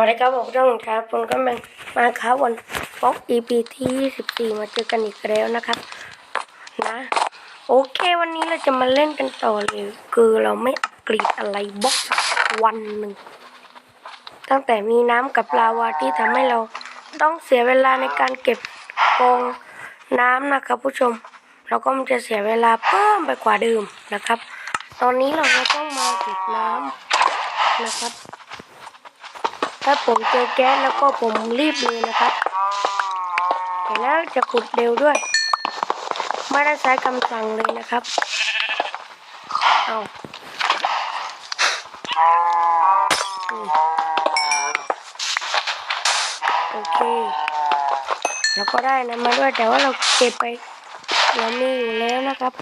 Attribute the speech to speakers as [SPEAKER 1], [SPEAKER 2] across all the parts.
[SPEAKER 1] วัสดีครับผมเจ้าหนุ่มครับผมก็เป็นมาครับวันฟอก EP ที่ 24 มาเจอกันอีกแล้วนะครับ นะ โอเควันนี้เราจะมาเล่นกันต่อเลย คือเราไม่อัปเกรดอะไรบล็อกสักวันหนึ่ง ตั้งแต่มีน้ำกับลาวาที่ทำให้เราต้องเสียเวลาในการเก็บกองน้ำนะครับ ผู้ชม เราก็มันจะเสียเวลาเพิ่มไปกว่าเดิมนะครับ ตอนนี้เราก็ต้องมาเก็บน้ำนะครับ ถ้าผมเจอแก๊สแล้วก็ผมรีบเลยนะครับเห็นแล้วจะขุดเร็วด้วย ไม่ได้ใช้คำสั่งเลยนะครับ เอาโอเคแล้วก็ได้นะมาด้วยแต่ว่าเราเก็บไปเรามีอยู่แล้วนะครับ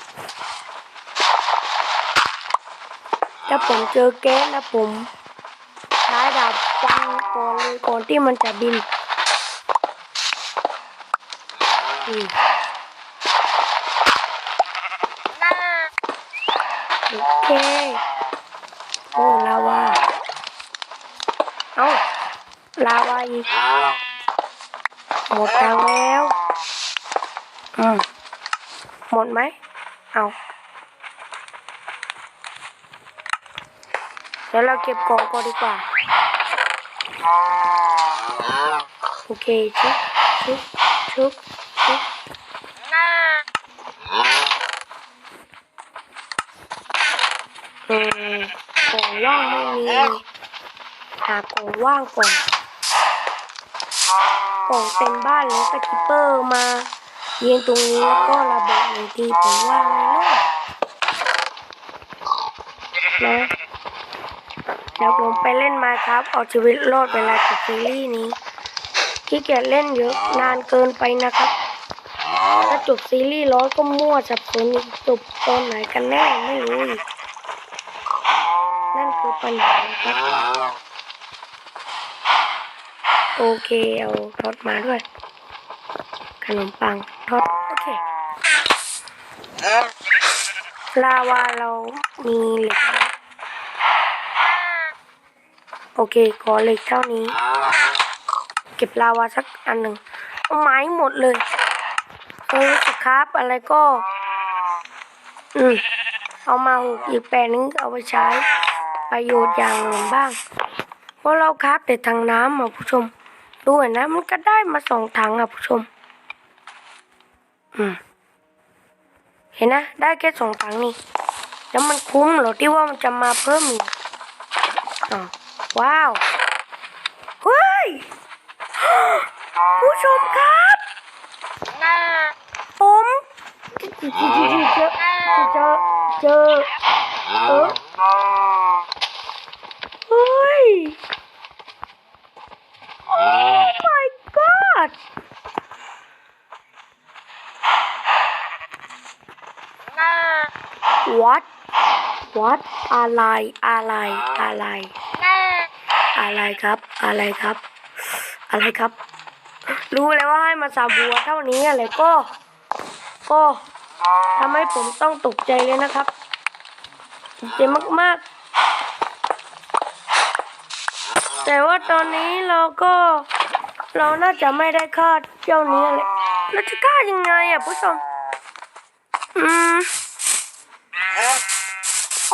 [SPEAKER 1] ถ้าผมเจอแก๊สนะผม ใช้ดาบฟันก่อนเลยก่อนที่มันจะบินโอเคโอ้ลาวาเอาลาวาอีกหมดทางแล้วอืมหมดไหมเอา เดี๋ยวเราเก็บของก่อนดีกว่า โอเคชุบชุบชุบชุบอืมกล่องว่างไม่มีหากล่องว่างก่อนกล่องเต็มบ้านแล้วสกิปเปอร์มาเยืนตรงนี้แล้วก็ระเบิดหนึ่งทีผมว่าไงเนาะนะ เดี๋ยวผมไปเล่นมาครับเอาชีวิตรอดเวลากับซีรีส์นี้ขี้เกียจเล่นเยอะนานเกินไปนะครับ ถ้าจบซีรีส์ร้อยก็มั่วสับสนอีกจบตอนไหนกันแน่ไม่รู้อีกนั่นคือปัญหานะครับโอเคเอาทอดมาด้วย ขนมปังทอดโอเคลาวาเรามีเหล็กไหม โอเคขอเหล็กเท่านี้ เก็บลาวาสักอันหนึ่งเอาไม้หมดเลยเออสครับอะไรก็ อืมเอามาหุกอีกแปลนึงเอาไปใช้ ประโยชน์อย่างอื่นบ้าง เพราะเราครับแต่ทางน้ำอะผู้ชมดูเห็นะ มันก็ได้มาสองถังอะผู้ชม อืม เห็นนะ ได้แค่สองถังนี่ แล้วมันคุ้มเหรอที่ว่ามันจะมาเพิ่มอีกอ๋อ ว้าวเฮ้ยผู้ชมครับผมเจอเจอเจอเออเฮ้ย Oh my god วัดวัดอะไรอะไรอะไร อะไรครับ อะไรครับ อะไรครับ รู้เลยว่าให้มาสาบัวเท่านี้อะไรก็ ก็ทำให้ผมต้องตกใจเลยนะครับตกใจมากๆ แต่ว่าตอนนี้เราก็ เราน่าจะไม่ได้ฆ่าเจ้านี้เลยเราจะฆ่ายังไงอะผู้ชมอืม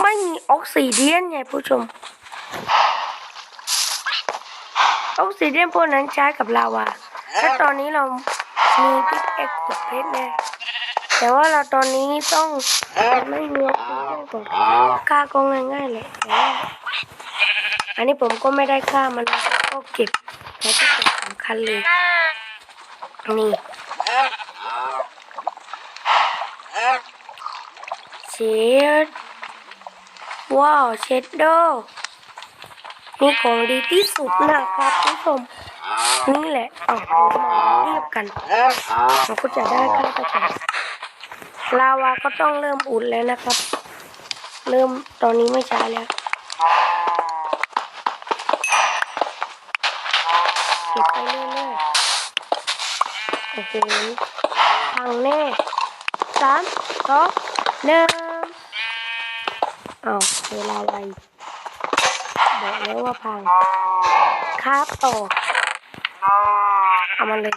[SPEAKER 1] ไม่มีออกซิเดียนไงผู้ชม ออกซิเดียนพวกนั้นใช้กับลาวาและตอนนี้เรามีพิกเอ็กซ์กับเพชรเลยแต่ว่าเราตอนนี้ต้องไม่มีออกซิเดียนก่อนฆ่าก็ง่ายๆเลยแต่ว่าอันนี้ผมก็ไม่ได้ฆ่ามันก็เก็บและที่สำคัญเลยนี่เช็ดว้าวเช็ดโด นี่ของดีที่สุดนะครับผู้ชมนี่แหละเอามาเรียบกันเราก็จะได้ค่าประกันลาวาก็ต้องเริ่มอุ่นแล้วนะครับ เริ่มตอนนี้ไม่ช้าแล้วเก็บไปเรื่อยๆโอ้โหพังแน่สามสองหนึ่งเอาเวลาอะไร บอกแล้วว่าพังครราฟต่อเอามันเลย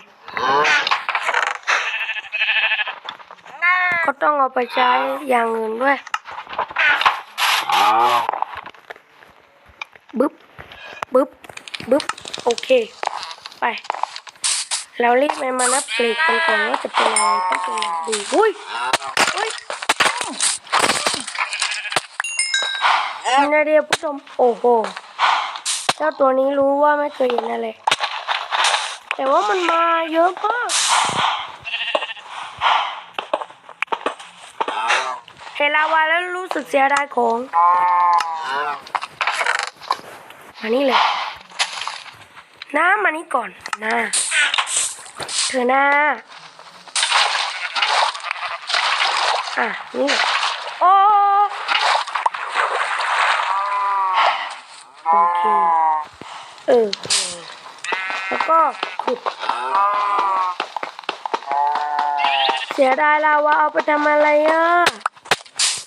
[SPEAKER 1] ก็ต้องเอาไปใช้อย่างอื่นด้วยบึ๊บบึ๊บบึ๊บโอเค ไป เรารีบไปมานับเกรดกันก่อนว่าจะเป็นอะไรต้องเป็นอะไรดูอุ้ยอุ้ย นี่นาเดียผู้ชม โอ้โห เจ้าตัวนี้รู้ว่าไม่เคยเห็นอะไร แต่ว่ามันมาเยอะมากเห็นลาวาแล้วรู้สึกเสียดายของมานี่เลย น้ามานี่ก่อนน้าเธอหน้าอะนี่ โอ้โอเค เออแล้วก็ขุดเสียดายลาวาเอาไปทำอะไรอะ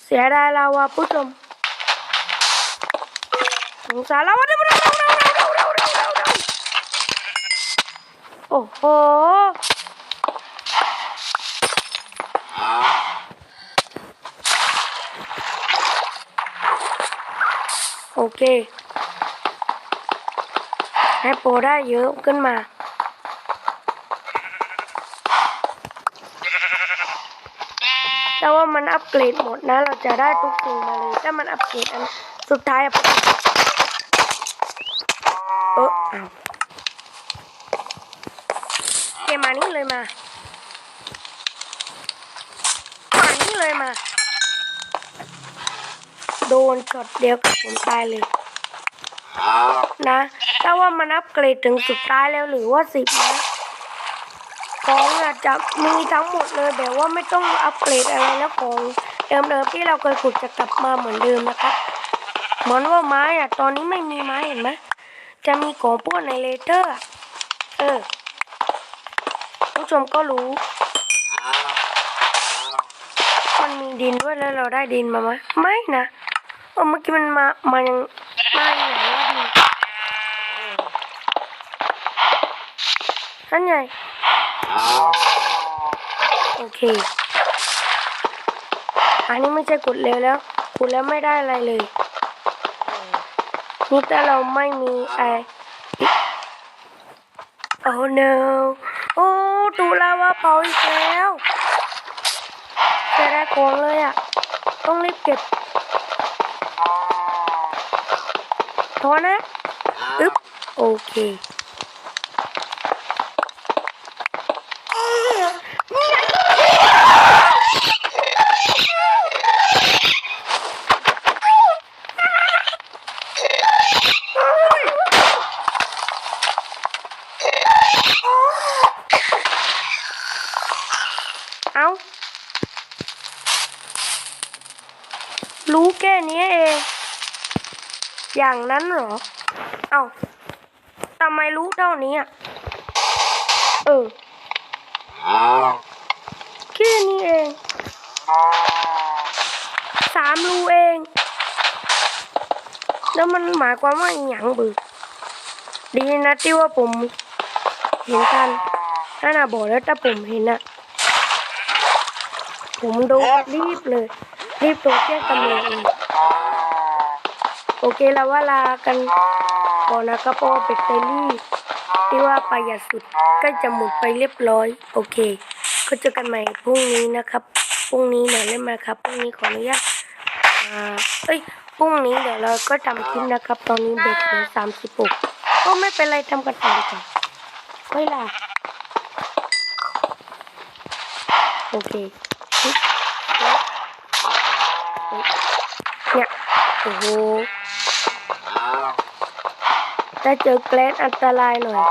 [SPEAKER 1] เสียดายลาวาผู้ชมสงสารลาวาเร็วเร็วเร็วเร็วเร็วเร็วเร็วเร็วเร็วเร็วโอ้โหโอเค ให้โปรได้เยอะขึ้นมา แต่ว่ามันอัปเกรดหมดนะ เราจะได้ทุกสิ่งมาเลย ถ้ามันอัปเกรดอันสุดท้ายอะเออเอาเกมมานี่เลยมา มานี่เลยมา โดนช็อตเดียวกับผมตายเลย นะถ้าว่ามันอัปเกรดถึงสุดท้ายแล้วหรือว่าสิบนะของอาจจะมีทั้งหมดเลยแบบว่าไม่ต้องอัปเกรดอะไรแล้วของเดิมๆที่เราเคยขุดจะกลับมาเหมือนเดิมนะครับเหมือนว่าไม้อะตอนนี้ไม่มีไม้เห็นไหมจะมีของพวกในเลเตอร์เออผู้ชมก็รู้ มันมีดินด้วยแล้วเราได้ดินมาไหมไม่นะ เออเมื่อกี้มันมามายังมาอย่างไรว่าดินนั่นไงโอเค อันนี้ไม่ใช่กดเร็วแล้วกดแล้วไม่ได้อะไรเลยนี่ถ้าเราไม่มีไอโอ้ no โอ้ตูลาวาเผาอีกแล้วจะได้ของเลยอะ ต้องรีบเก็บ โทษนะอึ๊บโอเคเอารู้แค่นี้เอง อย่างนั้นเหรอ เอาทำไมรู้เท่านี้อะ เออแค่นี้เอง สามรูเอง แล้วมันหมายความว่าอหย่างบึกดีนะที่ว่าผมเห็นทันถ้าน่ะบอกแล้วถ้าผมเห็นอะผมโดนรีบเลย รีบโทรแจ้งตำรวจเลย โอเคแล้วว่าลากันก่อนนะครับเพราะว่าแบตเตอรี่ที่ว่าประหยัดสุดก็จะหมดไปเรียบร้อย โอเค ก็เจอกันใหม่พรุ่งนี้นะครับพรุ่งนี้หน่อยเล่นมาครับพรุ่งนี้ขออนุญาตอ่าเอ้ยพรุ่งนี้เดี๋ยวเราก็ทำคลิปนะครับ ตอนนี้เบ็ดเหลือสามสิบหกก็ไม่เป็นไรทำกันต่อดีกว่าไม่ล่ะโอเคเนี่ย โอ้โหถ้าเจอแก๊สอันตรายหน่อย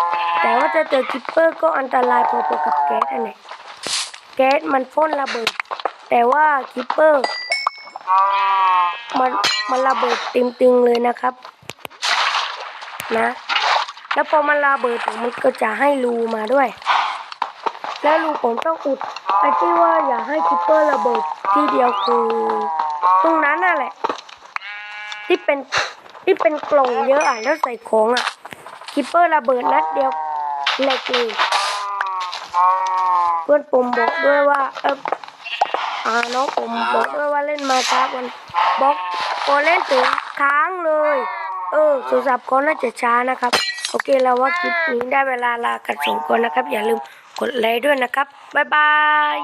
[SPEAKER 1] แต่ว่าถ้าเจอคิปเปอร์ก็อันตรายพอๆกับแก๊สอันไหนแก๊สมันพ่นระเบิด แต่ว่าคิปเปอร์มันมันระเบิดติงๆเลยนะครับ นะ แล้วพอมันระเบิดมันก็จะให้รูมาด้วย แล้วรูผมต้องอุดไอ้ที่ว่าอย่าให้คิปเปอร์ระเบิดที่เดียวคือตรงนั้นน่ะแหละ ที่เป็นที่เป็นกล่องเยอะอะแล้วใส่ของอะคิปเปอร์ระเบิดนัดเดียวเหลกเลยเพื่อนผมบอกด้วยว่าเอออ่าน้องผมบอกด้วยว่าเล่นมาช้าวันบล็อกพอเล่นถึงค้างเลย เออโทรศัพท์เขาน่าจะช้านะครับ โอเคแล้วว่าคลิปนี้ได้เวลาลากันสองคนนะครับ อย่าลืมกดไลค์ด้วยนะครับ บ๊ายบาย